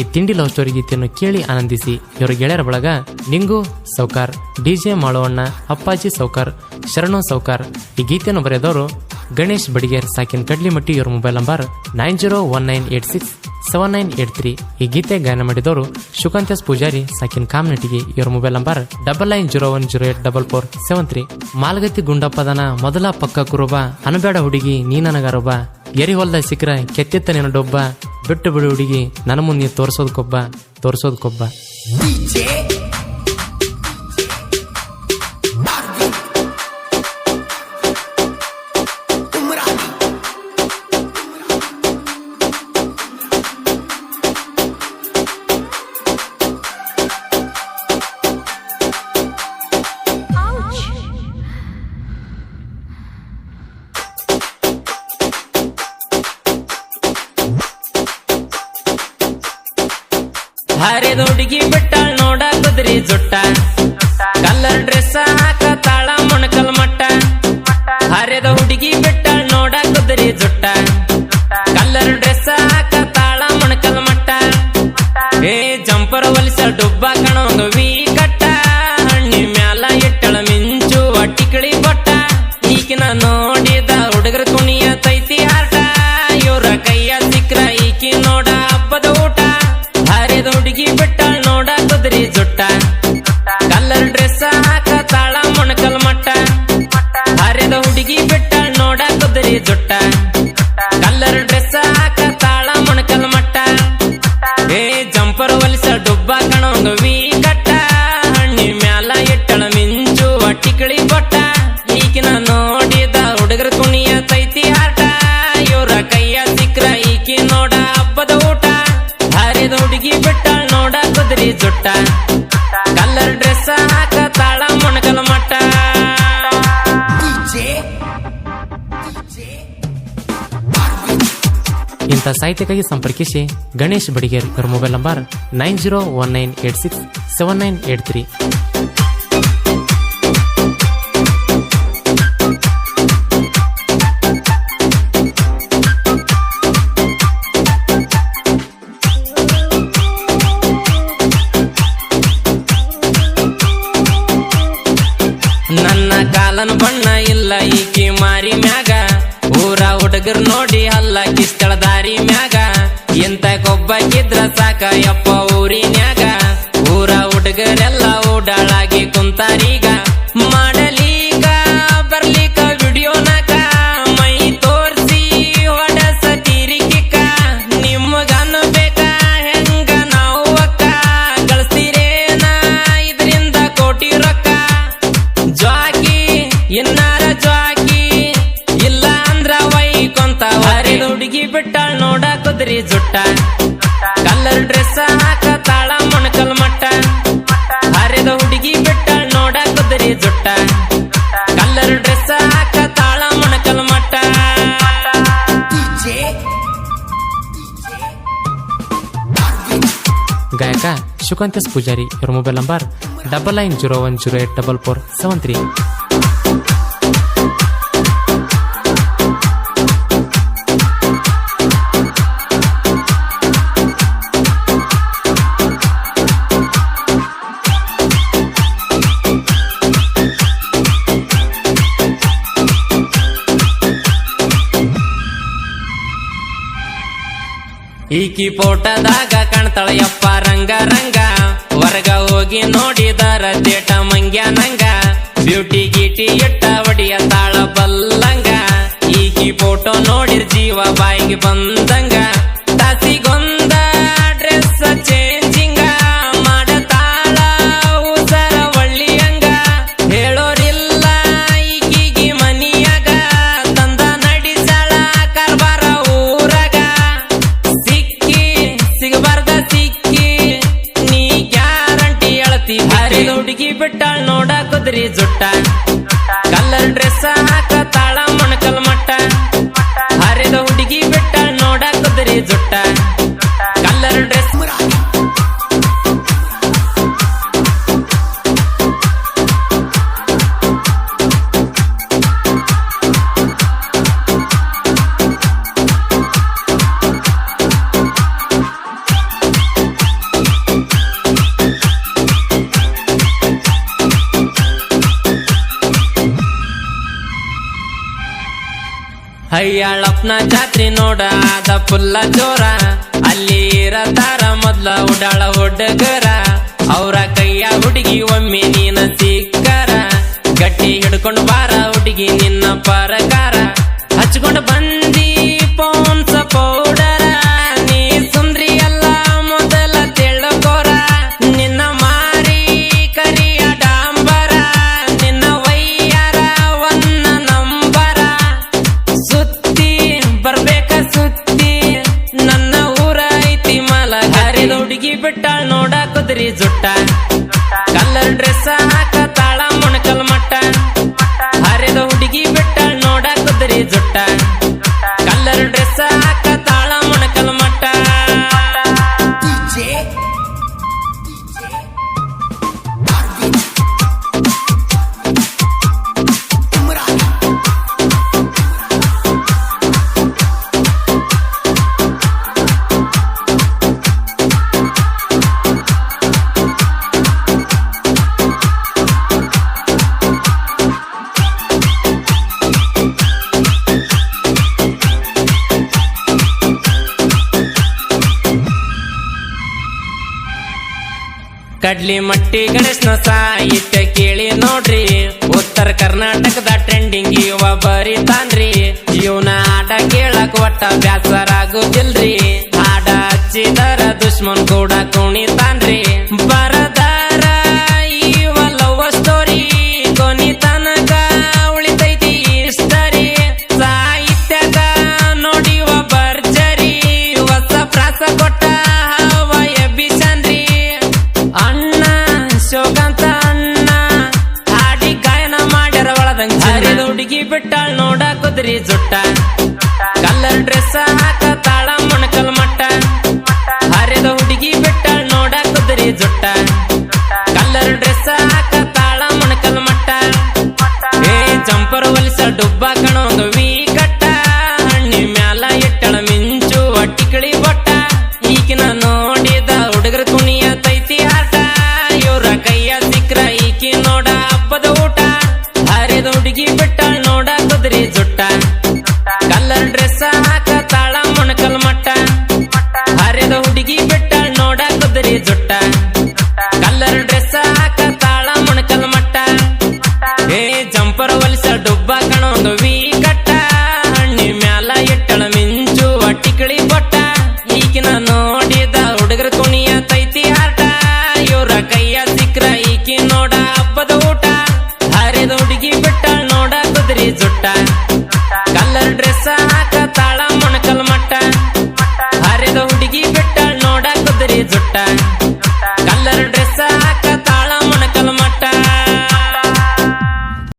ಈ ತಿಂಡಿ love story ಗೀತೆಯನ್ನು ಕೇಳಿ ಆನಂದಿಸಿ. ಇವರ ಗೆಳೆಯರ ಬಳಗ ನಿಂಗು ಸೌಕಾರ್ ಡಿಜೆ ಮಾಳವಣ್ಣ, ಅಪ್ಪಾಜಿ ಸೌಕಾರ್, ಶರಣು ಸೌಕಾರ್. ಈ ಗೀತೆಯನ್ನು ಬರೆದವರು ಗಣೇಶ್ ಬಡಿಗೇರ್, ಸಾಕಿನ್ ಕಡ್ಲಿಮಟ್ಟಿ, ಇವರ mobile number nine zero one nine eight six seven nine eight three. ಈ ಗೀತೆ ಗಾಯನ ಮಾಡಿದವರು ಶುಕಾಂತ್ಯಸ್ ಪೂಜಾರಿ, ಸಾಕಿನ್ ಕಾಮನಟಿಗೆ, ಇವರ mobile number double nine zero one zero eight double four seven three. ಮಾಲ್ಗತಿ ಗುಂಡಪ್ಪದನ ಮೊದಲ ಪಕ್ಕ ಕುರುಬ ಅನಬೇಡ ಹುಡುಗಿ ನೀ ಎರಿಹೊಲ್ದ ಎರಿ ಹೊಲ್ದ ಸಿಕ್ರ ಕೆತ್ತಿತ್ತ ಬಿಟ್ಟು ಬಿಡು ಹುಡುಗಿ. ನನ್ನ ಮುಂದೆ ತೋರಿಸೋದಕ್ಕೊಬ್ಬ ತೋರ್ಸೋದ್ಕೊಬ್ಬ ಜುಟ್ಟ ಇಂಥ ಸಾಹಿತ್ಯಕ್ಕಾಗಿ ಸಂಪರ್ಕಿಸಿ ಗಣೇಶ್ ಬಡಿಗೇರ್ ಇವರ mobile number nine zero one nine eight six seven nine eight three ನನ್ನ ಕಾಲನ ಬಣ್ಣ ಇಲ್ಲ, ಈಕಿ ಮಾರಿ ಮ್ಯಾಗ. ಊರ ಹುಡುಗರ್ ನೋಡಿ ಕಿಸ್ತಳ ದಾರಿ ಮ್ಯಾಗ ಎಂತ ಕೊಬ್ಬಕ್ಕಿದ್ರ ಸಾಕ ಯಪ್ಪ ನೋಡ ಕುದ್ರಿ ಜುಟ್ಟ. ಕಲರ್ ಡ್ರೆಸ್ ಹಾಕ ತಾಳ ಮೊಣಕಲ್ ಮಟ್ಟ. ಹರಿದ ಹುಡುಗಿ ಬಿಟ್ಟ ನೋಡ ಕುದ್ರಿ ಜುಟ್ಟ. ಕಲರ್ ಡ್ರೆಸ್ ಹಾಕ ತಾಳ ಮೊಣಕಲ್ ಮಟ್ಟ. ಗಾಯಕ ಶುಕಾಂತ್ಯಸ್ ಪೂಜಾರಿ, ಇವರ mobile number double nine zero one zero eight double four seven three ಈಕಿ ಪೋಟದಾಗ ಕಾಣ್ತಾಳ, ಯಪ್ಪ ರಂಗ ರಂಗ. ಹೊರಗ ಹೋಗಿ ನೋಡಿದರ ತೇಟ ಮಂಗ್ಯ ನಂಗ ಬ್ಯೂಟಿ ಗೀಟಿ ಇಟ್ಟ ಒಡಿಯ ತಾಳ ಬಲ್ಲಂಗ. ಈಕಿ ಫೋಟೋ ನೋಡಿರ್ ಜೀವ ಬಾಯಿಗೆ ಬಂದಂಗ. జుట్ట కలర్ డ్రెస్ ஐயாள ಅಯ್ಯಾಳಪ್ಪನ ಜಾತ್ರಿ ನೋಡ ಅದ ಫುಲ್ಲ ಜೋರ. ಅಲ್ಲಿ ಇರತಾರ ಮೊದ್ಲ ಉಡಾಳ ಹುಡುಗರ. ಅವರ ಕೈಯ ಹುಡುಗಿ ಒಮ್ಮೆ ನೀನ ಸಿಕ್ಕರ. ಗಟ್ಟಿ ಹಿಡ್ಕೊಂಡು ಬಾರ ಹುಡುಗಿ ನಿನ್ನ ಪರಕಾರ. ಹಚ್ಕೊಂಡು ಬಂದಿ ಹುಡುಗಿ ಬಿಟ್ಟಾಳ ನೋಡ ಕುದುರಿ ಜುಟ್ಟ. ಕಲರ್ ಡ್ರೆಸ್ ಹಾಕ ತಾಳ ಮೊಣಕಲ್ ಮಟ್ಟ. ಹರಿದ ಹುಡುಗಿ ಬಿಟ್ಟಾಳ ನೋಡ ಕುದುರಿ ಜುಟ್ಟ. ಕಡ್ಲಿ ಮಟ್ಟಿ ಗಣೇಶನ ಸಾಹಿತ್ಯ ಕೇಳಿ ನೋಡ್ರಿ. ಉತ್ತರ ಕರ್ನಾಟಕದ ಟ್ರೆಂಡಿಂಗ್ ಇವ ಬರಿತಾನ್ರಿ. ಇವನ ಆಟ ಕೇಳಕ್ ಒಟ್ಟ ಬ್ಯಾಸರಾಗುದಿಲ್ರಿ. ಆಡ ಹಚ್ಚಿದರ ದುಶ್ಮನ್ ಕೂಡ ಕುಣಿತಾನ್ರಿ ಹರಿದ ಹುಡುಗಿ ಬಿಟ್ಟಾಳ್ ನೋಡ ಕುದುರಿ ಜುಟ್ಟ. ಕಲ್ಲರ್ ಡ್ರೆಸ್ ಹಾಕ ತಾಳ ಮೊಣಕಲ್ ಮಟ್ಟ. ಹರಿದ ಹುಡುಗಿ ಬಿಟ್ಟಾಳ್ ನೋಡ ಕುದುರಿ ಜುಟ್ಟ. ಕಲ್ಲರ್ ಡ್ರೆಸ್ ಹಾಕ ತಾಳ ಮೊಣಕಲ್ ಮಟ್ಟ. ಏ ಚಂಪರ್ ಹೊಲಿಸ ಡುಬ್ಬ ಕಣೊಂದು ವೀ ಕಟ್ಟ. ಮ್ಯಾಲ ಇಟ್ಟಳ ಮಿಂಚು ಅಟ್ಟಿಕಳಿ ಬೊಟ್ಟ. ಈಕಿನ ನೋಡಿದ ಹುಡುಗರ ಕುಣಿಯ ತೈತಿ ಆಟ ಇವ್ರ ಕೈಯ ಸಿಕ್ರ ಈಕಿ ನೋಡ ಹಬ್ಬದ ಊಟ. ಹುಡುಗಿ ಬಿಟ್ಟಾಳ ನೋಡ ಕುದುರಿ ಜುಟ್ಟ. ಕಲರ್ ಡ್ರೆಸ್ ಹಾಕ ತಾಳ ಮೊಣಕಲ್ ಮಟ್ಟ. ಹರಿದ ಹುಡುಗಿ ಬಿಟ್ಟ ನೋಡ ಕುದುರಿ ಜುಟ್ಟ. ಜುಟ್ಟ. ಕಲರ್ ಡ್ರೆಸ್ ಹಾಕ ತಾಳ ಮೊಣಕಲ್ ಮಟ್ಟ. ಹರಿದ ಹುಡುಗಿ ಬಿಟ್ಟ ನೋಡ ಕುದುರಿ ಜುಟ್ಟ.